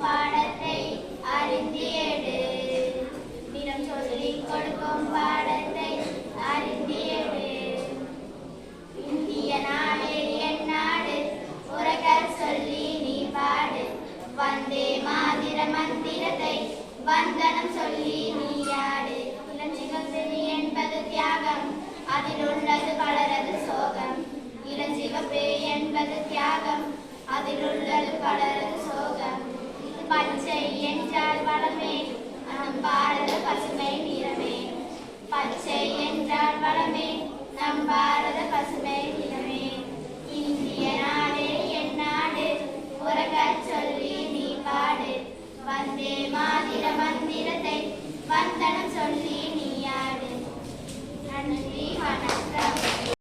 கொடுக்கும் பாடத்தை அறிந்தியடு. நிறம் சொல்லி கொடுக்கும் பாடத்தை அறிந்தியடு. இந்திய நாடு என் நாடு உறக்க சொல்லி நீ பாடு. வந்தே மாதிர மந்திரத்தை வந்தனம் சொல்லி நீ ஆடு. இளஞ்சிவப்பு என்பது தியாகம் அதில் உள்ளது பலரது சோகம். இளஞ்சிவப்பு என்பது தியாகம் அதில் உள்ளது பலரது என்றால் வளமே நம்